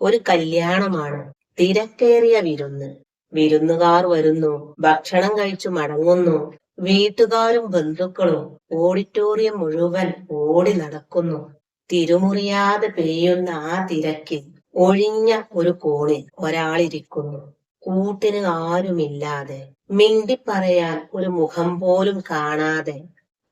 ഒരു കല്യാണമാണ്. തിരക്കേറിയ വിരുന്ന്. വിരുന്നുകാർ വരുന്നു. ഭക്ഷണം കഴിച്ചു മടങ്ങുന്നു. വീട്ടുകാരും ബന്ധുക്കളും ഓഡിറ്റോറിയം മുഴുവൻ ഓടി നടക്കുന്നു. തിരുമുറിയാതെ പെയ്യുന്ന ആ തിരക്കിൽ ഒഴിഞ്ഞ ഒരു കോണിൽ ഒരാളിരിക്കുന്നു. കൂട്ടിന് ആരുമില്ലാതെ മിണ്ടിപ്പറയാൻ ഒരു മുഖം പോലും കാണാതെ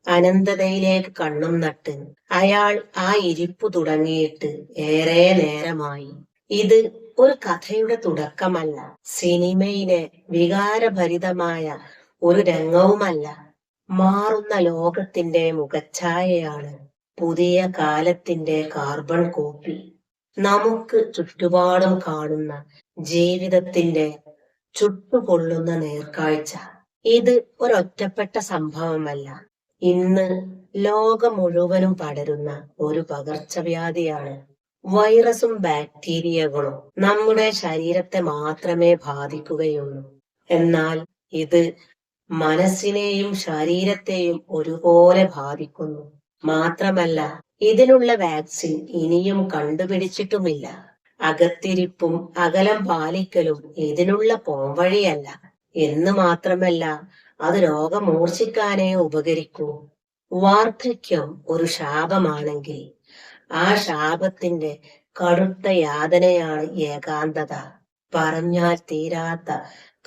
അനന്തതയിലേക്ക് കണ്ണും നട്ട് അയാൾ ആ ഇരിപ്പ് തുടങ്ങിയിട്ട് ഏറെ നേരമായി. ഇത് ഒരു കഥയുടെ തുടക്കമല്ല. സിനിമയിലെ വികാരഭരിതമായ ഒരു രംഗവുമല്ല. മാറുന്ന ലോകത്തിന്റെ മുഖച്ഛായയാണ് പുതിയ കാലത്തിന്റെ കാർബൺ കോപ്പി. നമുക്ക് ചുറ്റുപാടും കാണുന്ന ജീവിതത്തിന്റെ ചുട്ടുപൊള്ളുന്ന നേർക്കാഴ്ച. ഇത് ഒരൊറ്റപ്പെട്ട സംഭവമല്ല. ഇന്ന് ലോകം മുഴുവനും പടരുന്ന ഒരു പകർച്ചവ്യാധിയാണ് വൈറസും ബാക്ടീരിയകളും നമ്മുടെ ശരീരത്തെ മാത്രമേ ബാധിക്കുകയുള്ളൂ. എന്നാൽ ഇത് മനസ്സിനെയും ശരീരത്തെയും ഒരുപോലെ ബാധിക്കുന്നു. മാത്രമല്ല ഇതിനുള്ള വാക്സിൻ ഇനിയും കണ്ടുപിടിച്ചിട്ടുമില്ല. അകത്തിരിപ്പും അകലം പാലിക്കലും ഇതിനുള്ള പോംവഴിയല്ല. എന്ന് മാത്രമല്ല അത് രോഗമൂർച്ഛിക്കാനേ ഉപകരിക്കൂ. വാർദ്ധക്യം ഒരു ശാപമാണെങ്കിൽ ആ ശാപത്തിന്റെ കടുത്ത യാതനയാണ് ഏകാന്തത. പറഞ്ഞാൽ തീരാത്ത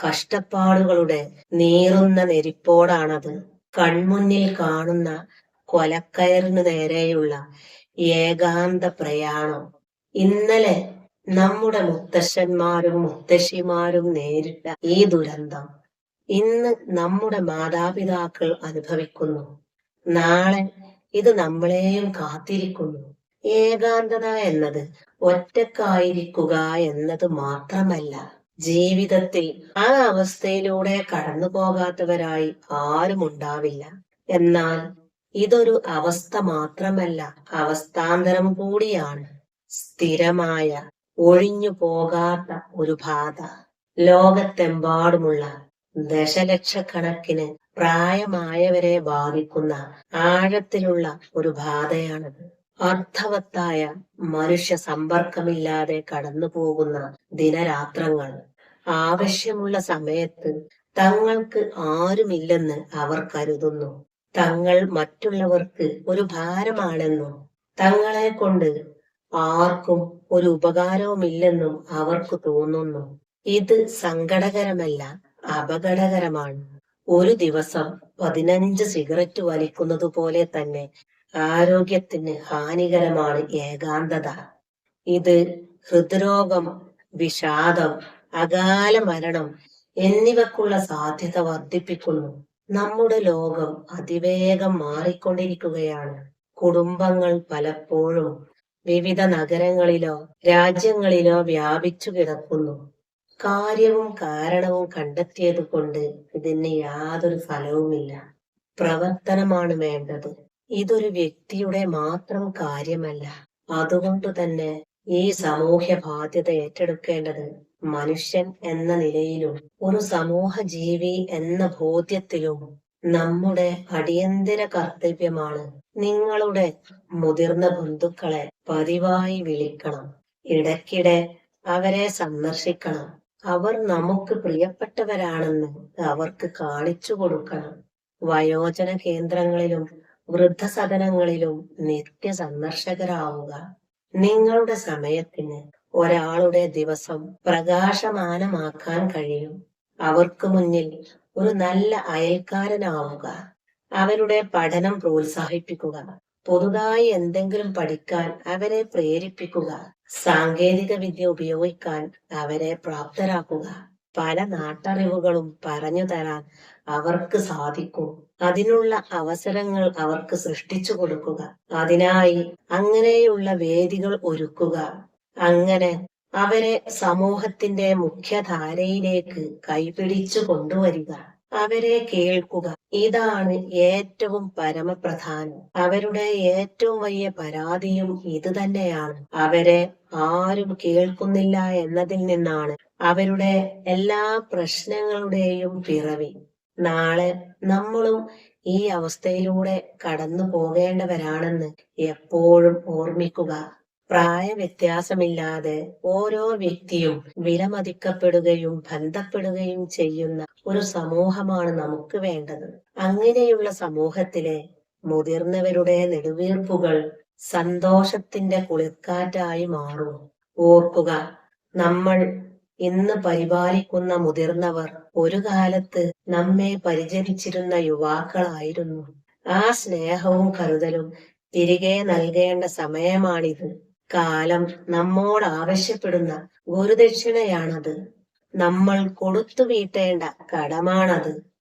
കഷ്ടപ്പാടുകളുടെ നീറുന്ന നെരിപ്പോടാണത്. കൺമുന്നിൽ കാണുന്ന കൊലക്കയറിനു നേരെയുള്ള ഏകാന്ത പ്രയാണം. ഇന്നലെ നമ്മുടെ മുത്തശ്ശന്മാരും മുത്തശ്ശിമാരും നേരിട്ട ഈ ദുരന്തം ഇന്ന് നമ്മുടെ മാതാപിതാക്കൾ അനുഭവിക്കുന്നു. നാളെ ഇത് നമ്മളെയും കാത്തിരിക്കുന്നു. ഏകാന്തത എന്നത് ഒറ്റക്കായിരിക്കുക എന്നത് മാത്രമല്ല ജീവിതത്തിൽ ആ അവസ്ഥയിലൂടെ കടന്നു പോകാത്തവരായി ആരും ഉണ്ടാവില്ല. എന്നാൽ ഇതൊരു അവസ്ഥ മാത്രമല്ല അവസ്ഥാന്തരം കൂടിയാണ്. സ്ഥിരമായ ഒഴിഞ്ഞു പോകാത്ത ഒരു ബാധ. ലോകത്തെമ്പാടുമുള്ള ദശലക്ഷക്കണക്കിന് പ്രായമായവരെ ബാധിക്കുന്ന ആഴത്തിലുള്ള ഒരു ബാധയാണത്. അർത്ഥവത്തായ മനുഷ്യ സമ്പർക്കമില്ലാതെ കടന്നു പോകുന്ന ദിനരാത്രങ്ങൾ. ആവശ്യമുള്ള സമയത്ത് തങ്ങൾക്ക് ആരുമില്ലെന്ന് അവർ കരുതുന്നു. തങ്ങൾ മറ്റുള്ളവർക്ക് ഒരു ഭാരമാണെന്നും തങ്ങളെ കൊണ്ട് ആർക്കും ഒരു ഉപകാരവുമില്ലെന്നും അവർക്ക് തോന്നുന്നു. ഇത് സങ്കടകരമല്ല അപകടകരമാണ്. ഒരു ദിവസം പതിനഞ്ച് സിഗരറ്റ് വലിക്കുന്നത് പോലെ തന്നെ ആരോഗ്യത്തിന് ഹാനികരമാണ് ഏകാന്തത. ഇത് ഹൃദ്രോഗം വിഷാദം അകാല മരണം എന്നിവക്കുള്ള സാധ്യത വർദ്ധിപ്പിക്കുന്നു. നമ്മുടെ ലോകം അതിവേഗം മാറിക്കൊണ്ടിരിക്കുകയാണ്. കുടുംബങ്ങൾ പലപ്പോഴും വിവിധ നഗരങ്ങളിലോ രാജ്യങ്ങളിലോ വ്യാപിച്ചു കിടക്കുന്നു. കാര്യവും കാരണവും കണ്ടെത്തിയത് കൊണ്ട് ഇതിന് യാതൊരു ഫലവുമില്ല. പ്രവർത്തനമാണ് വേണ്ടത്. ഇതൊരു വ്യക്തിയുടെ മാത്രം കാര്യമല്ല. അതുകൊണ്ട് തന്നെ ഈ സാമൂഹ്യ ബാധ്യത ഏറ്റെടുക്കേണ്ടത് മനുഷ്യൻ എന്ന നിലയിലും ഒരു സമൂഹ ജീവി എന്ന ബോധ്യത്തിലും നമ്മുടെ അടിയന്തര കർത്തവ്യമാണ് നിങ്ങളുടെ മുതിർന്ന ബന്ധുക്കളെ പതിവായി വിളിക്കണം. ഇടയ്ക്കിടെ അവരെ സന്ദർശിക്കണം. അവർ നമുക്ക് പ്രിയപ്പെട്ടവരാണെന്ന് അവർക്ക് കാണിച്ചു കൊടുക്കണം. വയോജന കേന്ദ്രങ്ങളിലും വൃദ്ധസദനങ്ങളിലും നിത്യ സന്ദർശകരാവുക നിങ്ങളുടെ സമയത്തിന് ഒരാളുടെ ദിവസം പ്രകാശമാനമാക്കാൻ കഴിയും. അവർക്ക് മുന്നിൽ ഒരു നല്ല അയൽക്കാരനാവുക. അവരുടെ പഠനം പ്രോത്സാഹിപ്പിക്കുക. പുതുതായി എന്തെങ്കിലും പഠിക്കാൻ അവരെ പ്രേരിപ്പിക്കുക. സാങ്കേതിക വിദ്യ ഉപയോഗിക്കാൻ അവരെ പ്രാപ്തരാക്കുക. പല നാട്ടറിവുകളും പറഞ്ഞു തരാൻ അവർക്ക് സാധിക്കും. അതിനുള്ള അവസരങ്ങൾ അവർക്ക് സൃഷ്ടിച്ചു കൊടുക്കുക. അതിനായി അങ്ങനെയുള്ള വേദികൾ ഒരുക്കുക. അങ്ങനെ അവരെ സമൂഹത്തിന്റെ മുഖ്യധാരയിലേക്ക് കൈപിടിച്ചു കൊണ്ടുവരിക. അവരെ കേൾക്കുക. ഇതാണ് ഏറ്റവും പരമപ്രധാനം. അവരുടെ ഏറ്റവും വലിയ പരാതിയും ഇത് തന്നെയാണ് അവരെ ആരും കേൾക്കുന്നില്ല എന്നതിൽ നിന്നാണ് അവരുടെ എല്ലാ പ്രശ്നങ്ങളുടെയും പിറവി. നാളെ നമ്മളും ഈ അവസ്ഥയിലൂടെ കടന്നു പോകേണ്ടവരാണെന്ന് എപ്പോഴും ഓർമ്മിക്കുക. പ്രായ വ്യത്യാസമില്ലാതെ ഓരോ വ്യക്തിയും വിലമതിക്കപ്പെടുകയും ബന്ധപ്പെടുകയും ചെയ്യുന്ന ഒരു സമൂഹമാണ് നമുക്ക് വേണ്ടത്. അങ്ങനെയുള്ള സമൂഹത്തിലെ മുതിർന്നവരുടെ നെടുവീർപ്പുകൾ സന്തോഷത്തിന്റെ കുളിർക്കാറ്റായി മാറും. ഓർക്കുക നമ്മൾ ഇന്ന് പരിപാലിക്കുന്ന മുതിർന്നവർ ഒരു കാലത്ത് നമ്മെ പരിചരിച്ചിരുന്ന യുവാക്കളായിരുന്നു. ആ സ്നേഹവും കരുതലും തിരികെ നൽകേണ്ട സമയമാണിത്. കാലം നമ്മോട് ആവശ്യപ്പെടുന്ന ഗുരുദക്ഷിണയാണത്. നമ്മൾ കൊടുത്തു വീട്ടേണ്ട കടമാണത്.